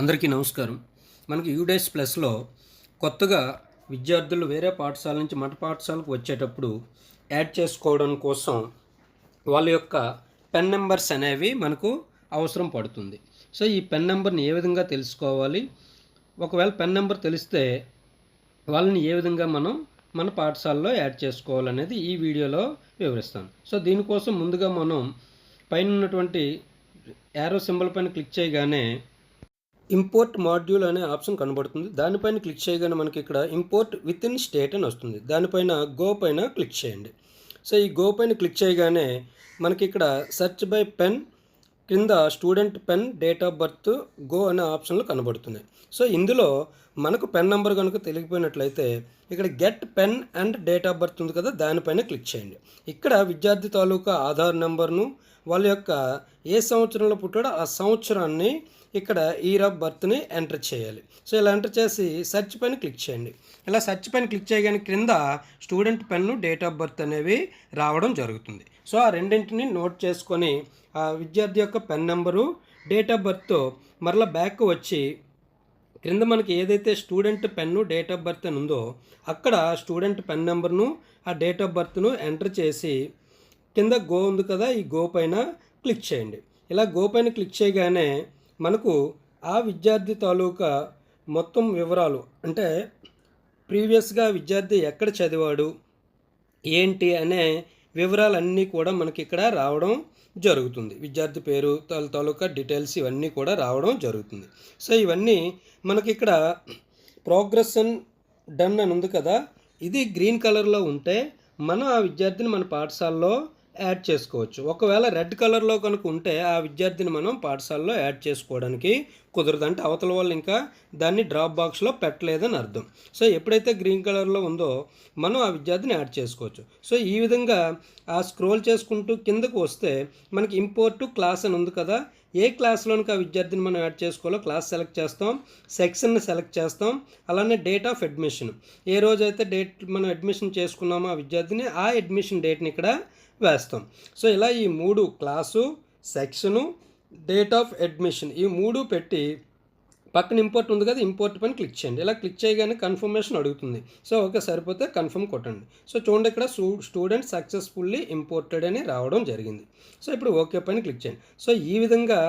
అందరికీ నమస్కారం. మనకి యూడేస్ ప్లస్లో కొత్తగా విద్యార్థులు వేరే పాఠశాల నుంచి మన పాఠశాలకు వచ్చేటప్పుడు యాడ్ చేసుకోవడం కోసం వాళ్ళ యొక్క పెన్ నెంబర్స్ అనేవి మనకు అవసరం పడుతుంది. సో ఈ పెన్ నెంబర్ని ఏ విధంగా తెలుసుకోవాలి? ఒకవేళ పెన్ నెంబర్ తెలిస్తే వాళ్ళని ఏ విధంగా మనం మన పాఠశాలలో యాడ్ చేసుకోవాలనేది ఈ వీడియోలో వివరిస్తాను. సో దీనికోసం ముందుగా మనం పైన ఉన్నటువంటి యారో సింబల్ పైన క్లిక్ చేయగానే ఇంపోర్ట్ మాడ్యూల్ అనే ఆప్షన్ కనబడుతుంది. దానిపైన క్లిక్ చేయగానే మనకి ఇక్కడ ఇంపోర్ట్ విత్ ఇన్ స్టేట్ అని వస్తుంది. దానిపైన గో పైన క్లిక్ చేయండి. సో ఈ గో పైన క్లిక్ చేయగానే మనకి ఇక్కడ సెర్చ్ బై పెన్ క్రింద student PEN date of birth go అనే ఆప్షన్లు కనబడుతున్నాయి. సో ఇందులో మనకు పెన్ నెంబర్ కనుక తెలియకపోయినట్లయితే ఇక్కడ get PEN and date of birth ఉంది కదా దానిపైన క్లిక్ చేయండి. ఇక్కడ విద్యార్థి తాలూకా ఆధార్ నెంబర్ను వాళ్ళ యొక్క ఏ సంవత్సరంలో పుట్టాడో ఆ సంవత్సరాన్ని ఇక్కడ ఇయర్ ఆఫ్ బర్త్ని ఎంటర్ చేయాలి. సో ఇలా ఎంటర్ చేసి సెర్చ్ పైన క్లిక్ చేయండి. ఇలా సెర్చ్ పైన క్లిక్ చేయగానే క్రింద student PEN date of birth అనేవి రావడం జరుగుతుంది. సో ఆ రెండింటిని నోట్ చేసుకొని ఆ విద్యార్థి యొక్క PEN number date of birth మరలా బ్యాక్ వచ్చి క్రింద మనకి ఏదైతే student PEN date of birth అని ఉందో అక్కడ స్టూడెంట్ పెన్ నెంబర్ను ఆ డేట్ ఆఫ్ బర్త్ను ఎంటర్ చేసి కింద గో ఉంది కదా ఈ గో పైన క్లిక్ చేయండి. ఇలా గో పైన క్లిక్ చేయగానే మనకు ఆ విద్యార్థి తాలూకా మొత్తం వివరాలు అంటే ప్రీవియస్గా విద్యార్థి ఎక్కడ చదివాడు ఏంటి అనే వివరాలన్నీ కూడా మనకి ఇక్కడ రావడం జరుగుతుంది. విద్యార్థి పేరు తాల తాలూకా డీటెయిల్స్ ఇవన్నీ కూడా రావడం జరుగుతుంది. సో ఇవన్నీ మనకి ఇక్కడ ప్రోగ్రెషన్ డన్ అని ఉంది కదా? ఇది గ్రీన్ కలర్లో ఉంటే మనం ఆ విద్యార్థిని మన పాఠశాలలో యాడ్ చేసుకోవచ్చు. ఒకవేళ రెడ్ కలర్లో కనుక ఉంటే ఆ విద్యార్థిని మనం పాఠశాలలో యాడ్ చేసుకోవడానికి కుదరదు. అంటే అవతల వాళ్ళు ఇంకా దాన్ని డ్రాప్ బాక్స్లో పెట్టలేదని అర్థం. సో ఎప్పుడైతే గ్రీన్ కలర్లో ఉందో మనం ఆ విద్యార్థిని యాడ్ చేసుకోవచ్చు. సో ఈ విధంగా ఆ స్క్రోల్ చేసుకుంటూ కిందకు వస్తే మనకి ఇంపోర్ట్ క్లాస్ అని ఉంది కదా. ఏ క్లాస్లోనికి ఆ విద్యార్థిని మనం యాడ్ చేసుకోవాలో క్లాస్ సెలెక్ట్ చేస్తాం. సెక్షన్ని సెలెక్ట్ చేస్తాం. అలానే డేట్ ఆఫ్ అడ్మిషన్ ఏ రోజైతే డేట్ మనం అడ్మిషన్ చేసుకున్నామో ఆ విద్యార్థిని ఆ అడ్మిషన్ డేట్ని ఇక్కడ వేస్తాం. సో ఇలా ఈ మూడు class section date of admission ఈ మూడు పెట్టి పక్కన ఇంపోర్ట్ ఉంది కదా ఇంపోర్ట్ పైన క్లిక్ చేయండి. ఇలా క్లిక్ చేయగానే కన్ఫర్మేషన్ అడుగుతుంది. సో ఓకే సరిపోతే కన్ఫర్మ్ కొట్టండి. సో చూడండి ఇక్కడ స్టూడెంట్ సక్సెస్ఫుల్లీ ఇంపోర్టెడ్ అని రావడం జరిగింది. సో ఇప్పుడు ఓకే పైన క్లిక్ చేయండి. సో ఈ విధంగా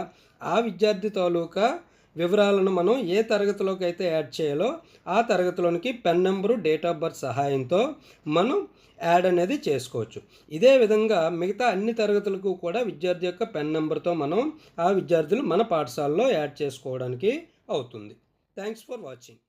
ఆ విద్యార్థి తాలూకా వివరాలను మనం ఏ తరగతిలోకి అయితే యాడ్ చేయాలో ఆ తరగతిలోనికి PEN number date of birth సహాయంతో మనం యాడ్ అనేది చేసుకోవచ్చు. ఇదే విధంగా మిగతా అన్ని తరగతులకు కూడా విద్యార్థి యొక్క పెన్ నెంబర్తో మనం ఆ విద్యార్థులు మన పాఠశాలలో యాడ్ చేసుకోవడానికి అవుతుంది. Thanks for watching.